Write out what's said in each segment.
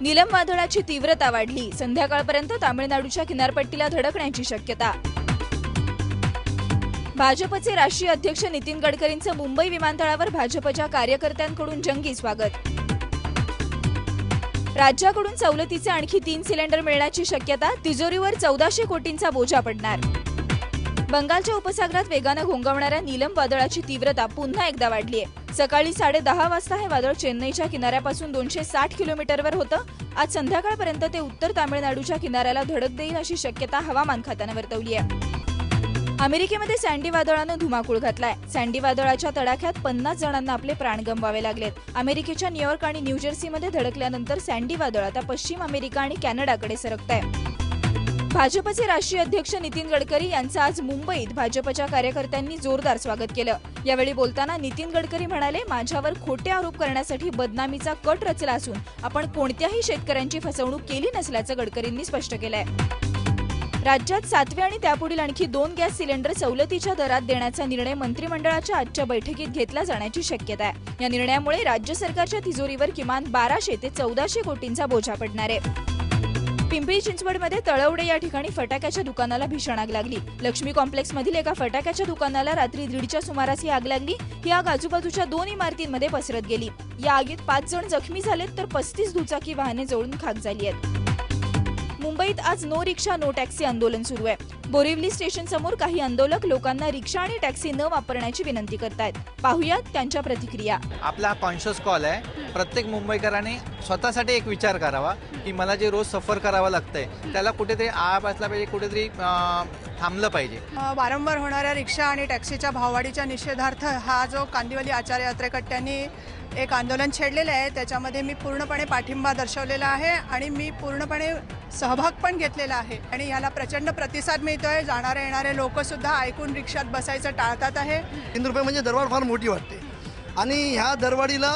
निलम वादळाची तीव्रता वाढली. संध्याकाळपर्यंत तामिळनाडूच्या किनारपट्टीला धडकण्याची शक्यता. भाजपचे राष्ट्रीय अध्यक्ष नितीन गडकरींचं मुंबई विमानतळावर भाजपच्या कार्यकर्त्यांकडून जंगी स्वागत. राज्याकडून सवलतीचे आणखी तीन सिलेंडर मिळण्याची शक्यता तिजोरीवर चौदाशे कोटींचा बोजा पडणार. बंगालच्या उपसागरात वेगानं घोंगवणाऱ्या नीलम वादळाची तीव्रता पुन्हा एकदा वाढली आहे सकाळी साडेदहा वाजता हे वादळ चेन्नईच्या किनाऱ्यापासून दोनशे साठ किलोमीटरवर होतं. आज संध्याकाळपर्यंत ते उत्तर तामिळनाडूच्या किनाऱ्याला धडक देईल अशी शक्यता हवामान खात्यानं वर्तवली आहे अमेरिकेमध्ये सँडी वादळानं धुमाकूळ घातलाय. सँडी वादळाच्या तडाख्यात पन्नास जणांना आपले प्राण गमवावे लागलेत. अमेरिकेच्या न्यूयॉर्क आणि न्यूजर्सीमध्ये धडकल्यानंतर सँडी वादळ आता पश्चिम अमेरिका आणि कॅनडाकडे सरकत आहे भाजपचे राष्ट्रीय अध्यक्ष नितीन गडकरी यांचं आज मुंबईत भाजपच्या कार्यकर्त्यांनी जोरदार स्वागत केलं. यावेळी बोलताना नितीन गडकरी म्हणाले माझ्यावर खोटे आरोप करण्यासाठी बदनामीचा कट रचला असून आपण कोणत्याही शेतकऱ्यांची फसवणूक केली नसल्याचं गडकरींनी स्पष्ट केलंय. राज्यात सातवे आणि त्यापुढील आणखी दोन गॅस सिलेंडर सवलतीच्या दरात देण्याचा निर्णय मंत्रिमंडळाच्या आजच्या बैठकीत घेतला जाण्याची शक्यता आहे. या निर्णयामुळे राज्य सरकारच्या तिजोरीवर किमान बाराशे ते चौदाशे कोटींचा बोजा पडणार आहे. पिंपरी चिंचवडमध्ये तळवडे या ठिकाणी फटाक्याच्या दुकानाला भीषण आग लागली. लक्ष्मी कॉम्प्लेक्समधील एका फटाक्याच्या दुकानाला रात्री दीडच्या सुमारास ही आग लागली. ही आग आजूबाजूच्या दोन इमारतींमध्ये पसरत गेली. या आगीत पाच जण जखमी झालेत तर पस्तीस दुचाकी वाहने जळून खाक झाली आहेत. मुंबईत आज नो रिक्षा नो टॅक्सी आंदोलन सुरू आहे. बोरिवली स्टेशन समोर काही आंदोलक लोकांना रिक्षा आणि टॅक्सी न वापरण्याची विनंती करतायत. पाहुयात त्यांच्या प्रतिक्रिया. आपला कॉन्शियस कॉल आहे. प्रत्येक मुंबईकरांनी स्वतःसाठी एक विचार करावा की मला जे रोज सफर करावं लागतंय त्याला कुठेतरी आळा बसला पाहिजे कुठेतरी थांबलं पाहिजे. वारंवार होणाऱ्या रिक्षा आणि टॅक्सीच्या भाववाढीच्या निषेधार्थ हा जो कांदिवली आचार्य यात्रेकट्ट्यांनी एक आंदोलन छेडलेलं आहे त्याच्यामध्ये मी पूर्णपणे पाठिंबा दर्शवलेला आहे आणि मी पूर्णपणे सहभाग पण घेतलेला आहे. आणि ह्याला प्रचंड प्रतिसाद मिळतोय. जाणारे येणारे लोक सुद्धा ऐकून रिक्षात बसायचं टाळतात आहे. तीन रुपये म्हणजे दरवाढ फार मोठी वाटते. आणि ह्या दरवाढीला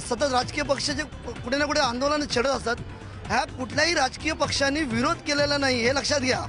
सतत राजकीय पक्ष जे कुठे ना कुठे आंदोलन छेडत असतात ह्या कुठल्याही राजकीय पक्षांनी विरोध केलेला नाही हे लक्षात घ्या.